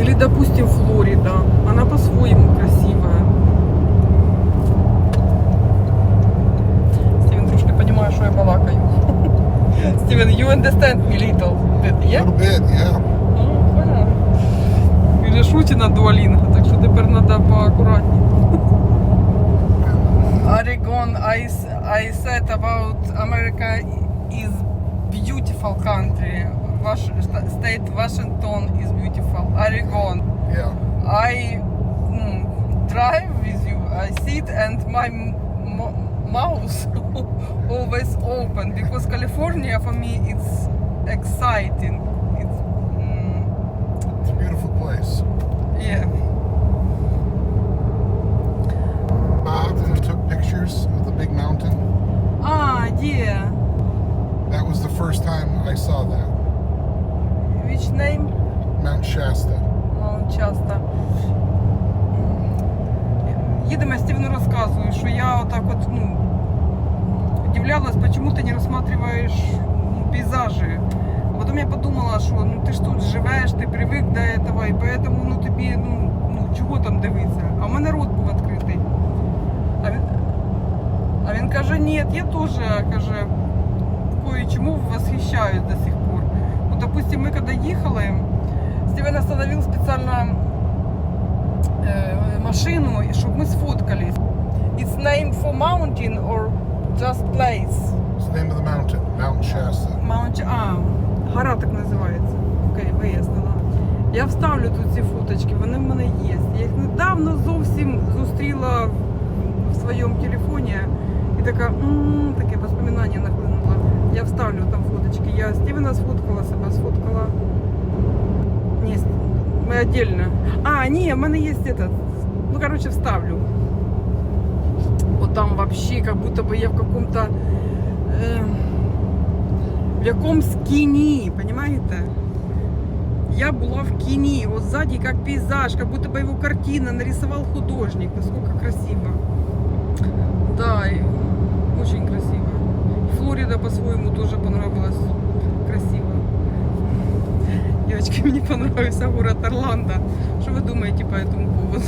Или, допустим, Флорида. Она по-своему красивая. Стивен трошки понимаю, що я балакаю. Стивен, you understand me little bit, A yeah? little bit, yeah. Ну, понятно. Він же шутить на дуалінго, так що тепер треба поакуратніше. Oregon, I, s- I said about America is beautiful country. State Washington is beautiful. Oregon. Yeah. I mm, drive with you. I sit and my mouth always open because California for me it's exciting. It's, mm, it's a beautiful place. Yeah. Uh, Bob took pictures of the big mountain. Ah, yeah. That was the first time I saw that. Which name? Mount Shasta. Ну, часто. Їдемо, я Стівену розказую, що я отак от, ну, удивлялась, почему ты не рассматриваешь ну, пейзажи. А потом я подумала, що ну ти ж тут живеш, ти привик до этого, і поэтому ну тобі, ну, ну чого там дивитися? А в мене рот був відкритий. А він, а він каже, ні, я теж, каже, кое-чему восхищаюсь до сих пор. Вот, допустим, мы когда ехали, Стивен остановил специально э, машину, чтобы мы сфоткались. It's name for mountain or just place? It's the name of the mountain, Mount Shasta. Mount... А, гора так називається. Окей, вияснила. Я вставлю тут ці фоточки, вони в мене є. Я їх недавно зовсім зустріла в своєму телефоні і така, м таке воспоминання нахлинуло. Я вставлю там фоточки. Я Стівена сфоткала себе, сфоткала. Ні, ми отдельно. А, ні, в мене є этот. Ну, короче, вставлю. Вот там вообще, как будто бы я в каком-то э, в якомусь кіні, понимаете? Я була в кіні, вот сзади как пейзаж, как будто бы его картина нарисовал художник. Насколько красиво. Да, и очень красиво. Флорида по-своему тоже понравилась. Красиво. Девочки, мне понравился город Орландо. Что вы думаете по этому поводу?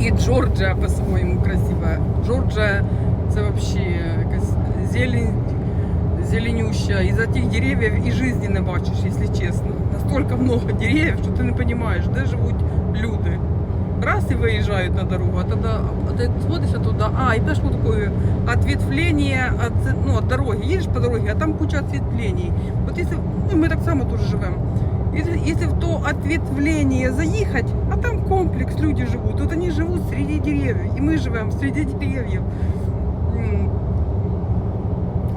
І Джорджія по-своєму красива. Джорджія це вообще якась зелень, зеленюща. Із-за тих деревьев і житті не бачиш, якщо чесно. Настільки много деревьев, що ти не розумієш, де живуть люди. Раз і виїжджають на дорогу, а тоді а ти смотриш туди, а, і йдеш по такое ответвление от, ну, от дороги. Їдеш по дорозі, а там куча ответвлений. От якщо, ну, ми так само теж живемо. Если, если в то ответвление заехать, а там комплекс, люди живут, вот они живут среди деревьев, и мы живем среди деревьев. М.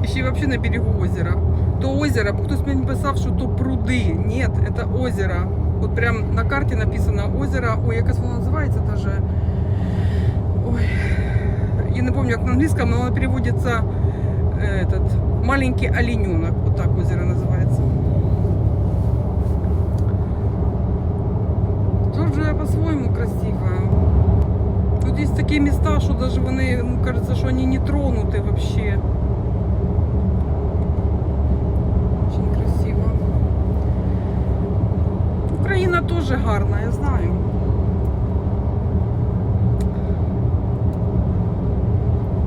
Еще и вообще на берегу озера. То озеро, кто-то мне писал, что то пруды. Нет, это озеро. Вот прям на карте написано озеро. Ой, як воно називається даже. Ой, я не помню, як на английском, но оно переводится э, этот маленький олененок. Вот так озеро называется. Джорджия по-своему красивая. Тут есть такие места, что даже вони, ну, кажется, что они не тронуты вообще. Украина тоже гарна, я знаю.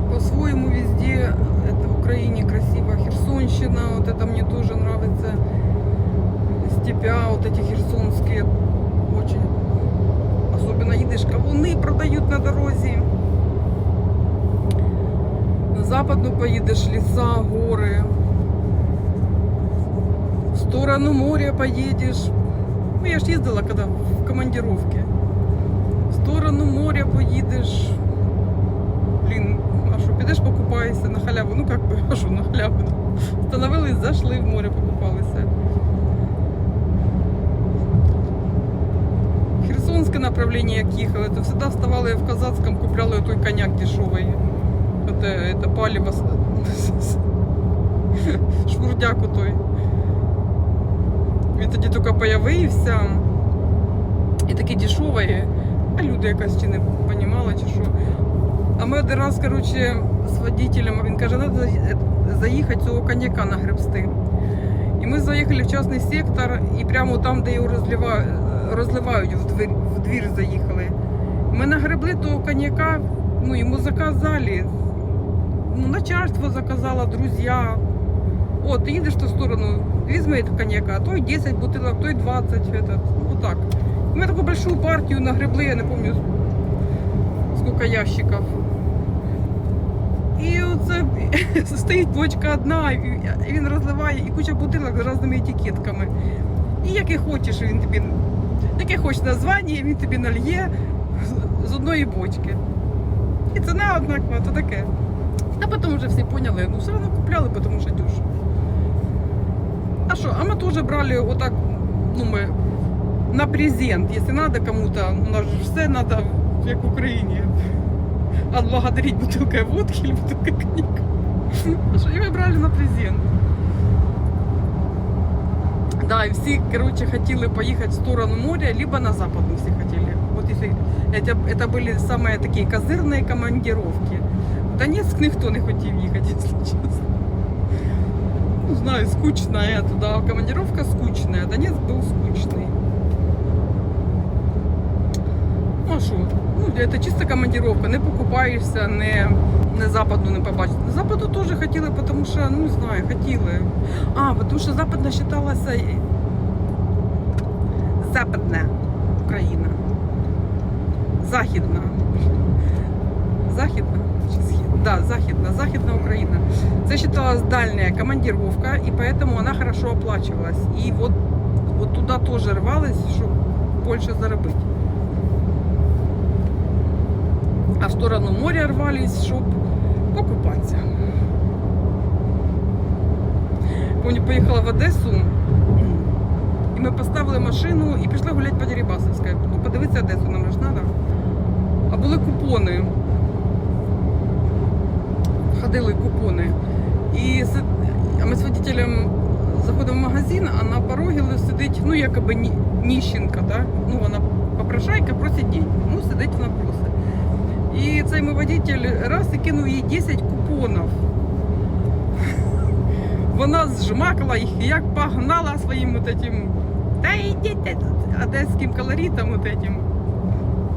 По-своему везде это в Украине красиво. Херсонщина, вот это мне тоже нравится. Степя, вот эти херсонские, очень. Особенно едешь, кавуны продают на дороге. На западну поїдеш, ліса, гори. В сторону моря поїдеш. Ну, я ж їздила коли в командировки. В сторону моря поїдеш. Блін, а що, підеш покупаєшся на халяву? Ну як би, а що на халяву? Становились, зайшли в море, покупалися. Херсонське направление, як їхали, то завжди вставали в Казацькому, купляли той коньяк дешевий. Это, это палево. Швурдяк той. Він тоді тільки появився. І такий дешевий. А люди якось чи не розуміли, чи що. А ми один раз, коротше, з водителем, він каже, треба заїхати цього коньяка нагребсти. заїхали в частний сектор і прямо там, де його розлива... розливають, в двір, в двір заїхали. Ми нагребли того коньяка, ну йому заказали. Ну, начальство заказало, друзі. О, ти їдеш в ту сторону, візьми коньяка, той 10 бутилок, той 20, этот, вот так. Мы такую большую партию нагребли, я не помню, сколько ящиков. І оце стоїть бочка одна, і він розливає, і куча бутилок з різними етикетками. І яке хочеш, він тобі, яке хочеш названня, він тобі нальє з одної бочки. І ціна однакова, то таке. А потім вже всі поняли, ну все одно купляли, тому що дешево. А що, а ми теж брали отак, ну ми на презент, если надо кому-то, у нас же все надо, як в Україні. Отблагодарить бутылкой водки или бутылкой коньяка. А що, і ми брали на презент. Да, и все, короче, хотели поехать в сторону моря, либо на запад мы все хотели. Вот если это, это были самые такие козырные командировки. В Донецк никто не хотел ехать, если честно. Ну, знаю, скучная туда, командировка скучная, Донецк был скучный. Ну а що? Ну, це чисто командировка, не покупаєшся, не, не западу не побачиш. Западу теж хотіли, тому що, ну не знаю, хотіли. А, тому що западна вважалася і- западна Україна. Західна. Західна? Чи східна? Да, західна, західна Україна. Це считалась дальняя командировка, и поэтому она хорошо оплачивалась. И вот, вот туда тоже рвалась, чтобы больше заработать. А в сторону моря рвались, щоб покупатися. Помню, поїхала в Одесу, і ми поставили машину і пішли гуляти по Дерибасовській. Ну, подивитися Одесу, нам ж треба. А були купони. Ходили си- а ми з водителем заходимо в магазин, а на порогі сидить, ну, якоби ні- ніщенка, да? ну, вона попрошайка, просить деньги. Ну, сидить вона просить. І цей мій водитель раз і кинув їй 10 купонів. Вона зжмакала їх як погнала своїм от этим, та йдіть одеським колоритом от этим.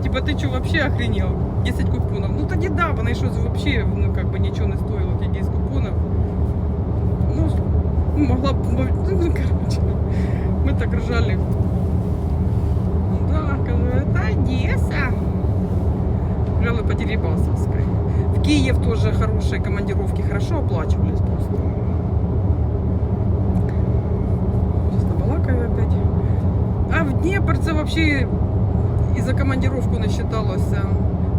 Типа ти що, вообще охренел? 10 купонів. Ну тоді да, вона щось вообще ну, как бы нічого не стоїло, ті 10 купонів. Ну, могла б, ну, короче, ми так ржали. Да, кажу, это Одесса. Гуляли по Дерибасовской. В Киев тоже хорошие командировки, хорошо оплачивались просто. Сейчас набалакаю опять. А в Днепр це вообще і за командировку не считалося.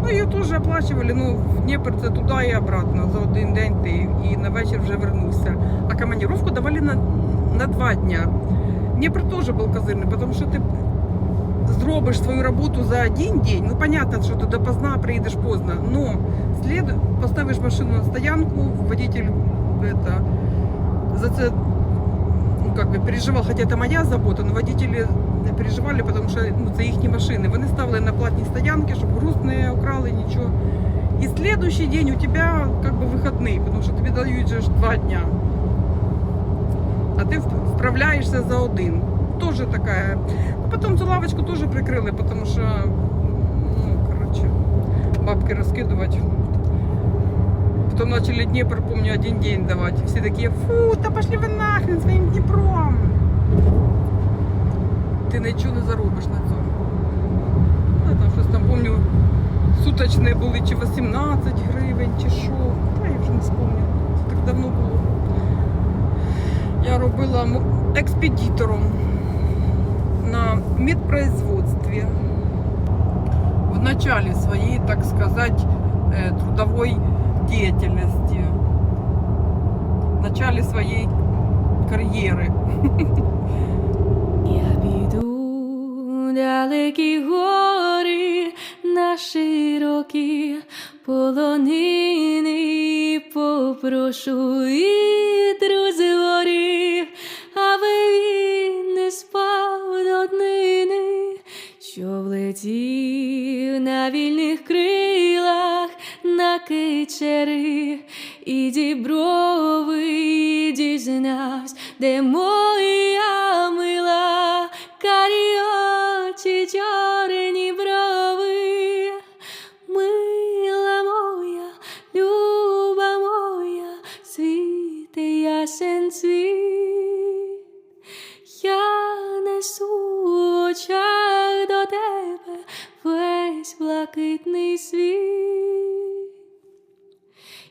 Ну, її теж оплачували, ну, в Дніпр це туди і обратно, за один день ти і на вечір вже вернувся. А командировку давали на, на два дня. Дніпр теж був козирний, тому що ти зробиш свою роботу за один день, ну понятно, що ти допоздна приїдеш поздно, но слід поставиш машину на стоянку, водитель это, за це ну, как бы переживал, хотя это моя забота, но водители переживали, потому що ну, це їхні машини. Вони ставили на платній стоянки, щоб груз не украли, нічого. І следующий день у тебя как бы выходный, потому що тобі дають же ж два дня. А ти вп- вправляєшся за один. Тоже такая. А потом цю лавочку тоже прикрили, потому що, ну, короче, бабки розкидувати. Потом начали Днепр, помню, один день давать. И все такие, фу, да пошли вы нахрен своим Дніпром. Ти нічого не заробиш на цьому. А там щось там, помню, суточні були чи 18 гривень, чи що. Та я вже не спомню. Так давно було. Я робила експедитором на медпроизводстві. В начале своей, так сказать, э, трудовой деятельности. В начале своей карьеры. Я піду далекі гори на широкі полонини, попрошу вітру з гори, аби він не спав до днини, що влетів на вільних крилах на кичери, і діброви дізнавсь де моя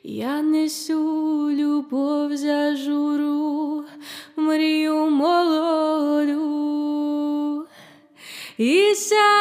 Я несу любов за журу, мрію молоду. І сяде